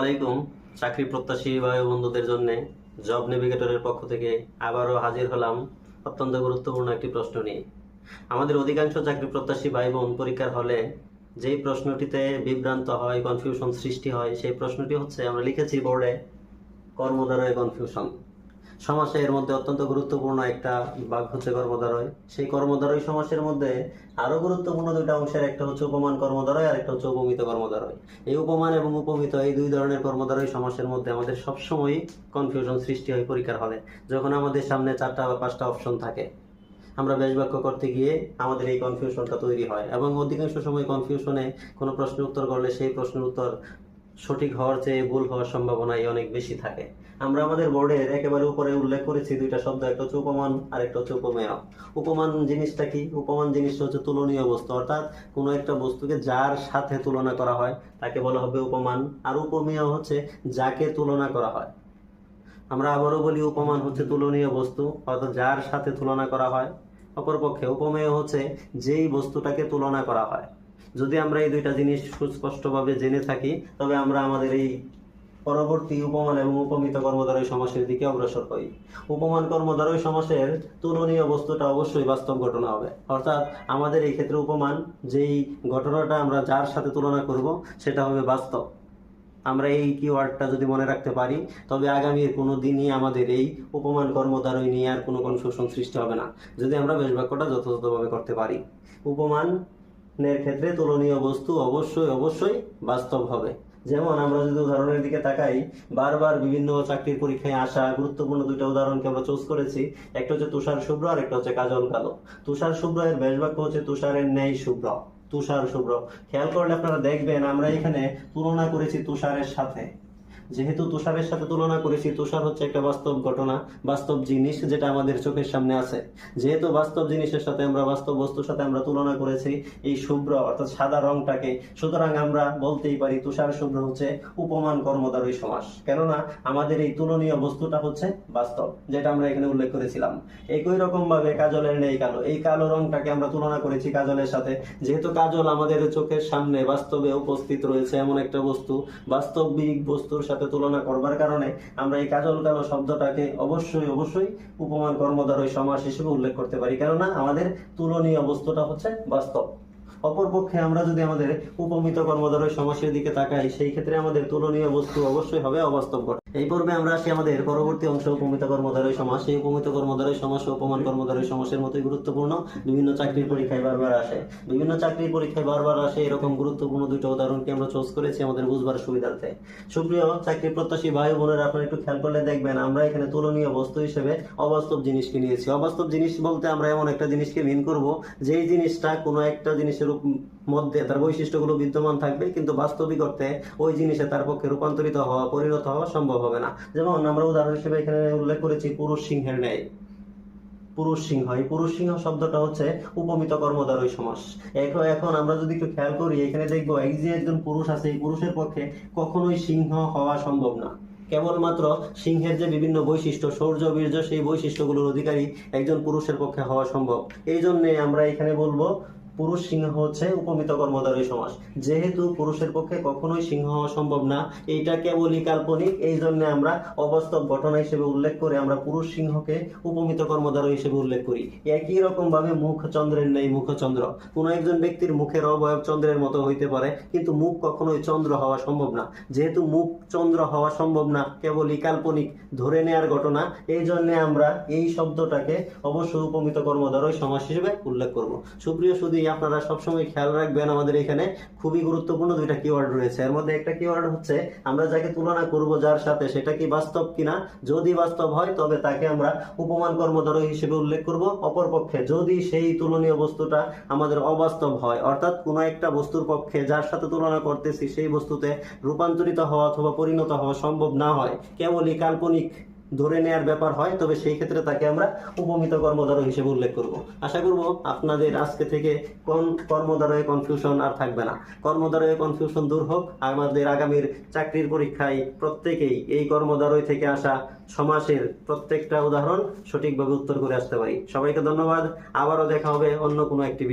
আলাইকুম। চাকরি প্রত্যাশী বায়ু বন্ধুদের জন্য জব নেভিগেটরের পক্ষ থেকে আবারও হাজির হলাম অত্যন্ত গুরুত্বপূর্ণ একটি প্রশ্ন নিয়ে। আমাদের অধিকাংশ চাকরি প্রত্যাশী বায়ু বোন পরীক্ষার হলে যেই প্রশ্নটিতে বিভ্রান্ত হয় কনফিউশন সৃষ্টি হয়, সেই প্রশ্নটি হচ্ছে, আমরা লিখেছি বোর্ডে কর্মদ্বারয় কনফিউশন সমাসে এর মধ্যে অত্যন্ত গুরুত্বপূর্ণ একটা ভাগ হচ্ছে কর্মদ্বারয় সেই কর্মদ্বারয় সমাসের মধ্যে আরও গুরুত্বপূর্ণ দুইটা অংশের একটা হচ্ছে উপমান কর্মদ্বারয় আর একটা হচ্ছে উপমিত কর্মদ্বারয় এই উপমান এবং উপমিত এই দুই ধরনের কর্মদ্বারয় সমাসের মধ্যে আমাদের সবসময় কনফিউশন সৃষ্টি হয় পরীক্ষার হলে। যখন আমাদের সামনে চারটা বা পাঁচটা অপশন থাকে, আমরা বেশ বাক্য করতে গিয়ে আমাদের এই কনফিউশনটা তৈরি হয় এবং অধিকাংশ সময় কনফিউশনে কোনো প্রশ্নের উত্তর করলে সেই প্রশ্নের উত্তর সঠিক হওয়ার চেয়ে ভুল হওয়ার সম্ভাবনাই অনেক বেশি থাকে। আমরা আমাদের বোর্ডের একেবারে উপরে উল্লেখ করেছি, দুইটা শব্দ, একটা হচ্ছে উপমান আর একটা হচ্ছে উপমেয়। উপমান জিনিসটা কি? উপমান জিনিসটা হচ্ছে তুলনীয় বস্তু, অর্থাৎ কোনো একটা বস্তুকে যার সাথে তুলনা করা হয়, তাকে বলা হবে উপমান, আর উপমেয় হচ্ছে যাকে তুলনা করা হয়। আমরা আবারও বলি উপমান হচ্ছে তুলনীয় বস্তু, অর্থাৎ যার সাথে তুলনা করা হয়। অপরপক্ষে উপমেয় হচ্ছে যেই বস্তুটাকে তুলনা করা হয়। যদি আমরা এই দুইটা জিনিস সুস্পষ্টভাবে জেনে থাকি, তবে আমরা আমাদের এই পরবর্তী উপমান এবং উপমিত কর্মদ্বারয় সমাসের দিকে অগ্রসর হই। উপমান কর্মদ্বারয় সমাসের তুলনীয় বস্তুটা অবশ্যই বাস্তব ঘটনা হবে। অর্থাৎ আমাদের এই ক্ষেত্রে উপমান, যেই ঘটনাটা আমরা যার সাথে তুলনা করব, সেটা হবে বাস্তব। আমরা এই কিওয়ার্ডটা যদি মনে রাখতে পারি, তবে আগামীর কোনো দিনই আমাদের এই উপমান কর্মদ্বারয় নিয়ে আর কোনো কনফিউশন সৃষ্টি হবে না, যদি আমরা বেশ বাক্যটা যথাযথভাবে করতে পারি। উপমানের ক্ষেত্রে তুলনীয় বস্তু অবশ্যই অবশ্যই বাস্তব হবে। যেমন আমরা যদি উদাহরণের দিকে তাকাই, বারবার বিভিন্ন চাকরির পরীক্ষায় আসা গুরুত্বপূর্ণ দুইটা উদাহরণকে আমরা চুজ করেছি। একটা হচ্ছে তুষার শুভ্র আর একটা হচ্ছে কাজল কালো। তুষার শুভ্র এর বেশ বাক্য হচ্ছে তুষারের ন্যায় শুভ্র, তুষার শুভ্র। খেয়াল করলে আপনারা দেখবেন আমরা এখানে তুলনা করেছি তুষারের সাথে। যেহেতু তুষারের সাথে তুলনা করেছি, তুষার হচ্ছে একটা বাস্তব ঘটনা, বাস্তব জিনিস যেটা আমাদের চোখের সামনে আছে। যেহেতু বাস্তব জিনিসের সাথে আমরা, বাস্তব বস্তুর সাথে আমরা তুলনা করেছি, এই শুভ্র অর্থাৎ সাদা রংটাকে, সুতরাং আমরা বলতেই পারি তুষার শুভ্র হচ্ছে উপমান কর্মদ্বারই সমাস। কেননা আমাদের এই তুলনীয় বস্তুটা হচ্ছে বাস্তব, যেটা আমরা এখানে উল্লেখ করেছিলাম। একই রকম ভাবে কাজলের নেই কালো, এই কালো রংটাকে আমরা তুলনা করেছি কাজলের সাথে। যেহেতু কাজল আমাদের চোখের সামনে বাস্তবে উপস্থিত রয়েছে এমন একটা বস্তু বাস্তবিক বস্তুর সাথে তুলনা করবার কারণে আমরা এই কাজল কালো শব্দটাকে অবশ্যই অবশ্যই উপমান কর্মদ্বারই সমাস হিসেবে উল্লেখ করতে পারি। কেননা আমাদের তুলনীয় বস্তুটা হচ্ছে বাস্তব। অপরপক্ষে আমরা যদি আমাদের উপমিত কর্মদ্বারয় সমাসের দিকে তাকাই, সেই ক্ষেত্রে আমাদের তুলনীয় বস্তু অবশ্যই হবে অবাস্তব এই পর্বে আমরা আসি আমাদের পরবর্তী অংশ, উপমিত কর্মদ্বারয় সমাস। সেই উপমিত কর্মদ্বারয় সমাস ও উপমান কর্মদ্বারয় সমাসের মতোই গুরুত্বপূর্ণ। বিভিন্ন চাকরির পরীক্ষায় বারবার আসে। বিভিন্ন চাকরির পরীক্ষায় বারবার আসে এরকম গুরুত্বপূর্ণ দুটো উদাহরণকে আমরা চোজ করেছি আমাদের বুঝবার সুবিধার্থে। সুপ্রিয়, চাকরি প্রত্যাশী ভাই বোনেরা, আপনারা একটু খেয়াল করলে দেখবেন আমরা এখানে তুলনীয় বস্তু হিসেবে অবাস্তব জিনিসকে নিয়েছি। অবাস্তব জিনিস বলতে আমরা এমন একটা জিনিসকে মিন করব, যেই জিনিসটা কোনো একটা জিনিসের মধ্যে তার বৈশিষ্ট্যগুলো বিদ্যমান থাকবে, কিন্তু বাস্তবিক অর্থে ওই জিনিসে তার পক্ষে রূপান্তরিত হওয়া, পরিণত হওয়া সম্ভব হবে না। যেমন আমরা উদাহরণ হিসেবে এখানে উল্লেখ করেছি পুরুষ সিংহের ন্যায়। পুরুষ সিংহ এই পুরুষ সিংহ শব্দটা হচ্ছে উপমিত কর্মদ্বারই সমাস। এখন এখন আমরা যদি একটু খেয়াল করি, এখানে দেখব এই যে একজন পুরুষ আছে, এই পুরুষের পক্ষে কখনোই সিংহ হওয়া সম্ভব না। কেবলমাত্র সিংহের যে বিভিন্ন বৈশিষ্ট্য শৌর্য বীর্য, সেই বৈশিষ্ট্যগুলোর অধিকারী একজন পুরুষের পক্ষে হওয়া সম্ভব। এই জন্যে আমরা এখানে বলব পুরুষ সিংহ হচ্ছে উপমিত কর্মদ্বারই সমাস যেহেতু পুরুষের পক্ষে কখনোই সিংহ হওয়া সম্ভব না এইটা কেবলই কাল্পনিক। এই জন্য আমরা অবাস্তব ঘটনা হিসেবে উল্লেখ করে আমরা পুরুষ সিংহকে উপমিত কর্মদ্বারই হিসেবে উল্লেখ করি। একই রকম ভাবে মুখ চন্দ্রের নেই মুখচন্দ্র কোন একজন ব্যক্তির মুখের অবয়ব চন্দ্রের মতো হইতে পারে, কিন্তু মুখ কখনোই চন্দ্র হওয়া সম্ভব না। যেহেতু মুখ চন্দ্র হওয়া সম্ভব না, কেবলই কাল্পনিক। ধরে নেয়ার ঘটনা, এই জন্য আমরা এই শব্দটাকে অবশ্যই উপমিত কর্মদ্বারই সমাস হিসেবে উল্লেখ করব। সুপ্রিয় শুধু আপনারা সবসময় খেয়াল রাখবেন আমাদের এখানে খুবই গুরুত্বপূর্ণ দুইটা কিওয়ার্ড রয়েছে। এর মধ্যে একটা কিওয়ার্ড হচ্ছে, আমরা যাকে তুলনা করব যার সাথে, সেটা কি বাস্তব কিনা? যদি বাস্তব হয়, তবে তাকে আমরা উপমান কর্মদ্বারয় হিসেবে উল্লেখ করব। অপরপক্ষে যদি সেই তুলনীয় বস্তুটা আমাদের অবাস্তব হয়, অর্থাৎ কোনো একটা বস্তুর পক্ষে যার সাথে তুলনা করতেছি, সেই বস্তুতে রূপান্তরিত হওয়া অথবা পরিণত হওয়া সম্ভব না হয়, কেবলই কাল্পনিক ধরে নেয়ার ব্যাপার হয়, তবে সেই ক্ষেত্রে তাকে আমরা উপমিত কর্মদ্বারয় হিসেবে উল্লেখ করব। আশা করব আপনাদের আজকে থেকে কোন কর্মদ্বারয়ে কনফিউশন আর থাকবে না। কর্মদ্বারয়ে কনফিউশন দূর হোক, আমাদের আগামীর চাকরির পরীক্ষায় প্রত্যেকেই এই কর্মদ্বারয় থেকে আসা সমাসের প্রত্যেকটা উদাহরণ সঠিকভাবে উত্তর করে আসতে পারি। সবাইকে ধন্যবাদ। আবারও দেখা হবে অন্য কোনো একটি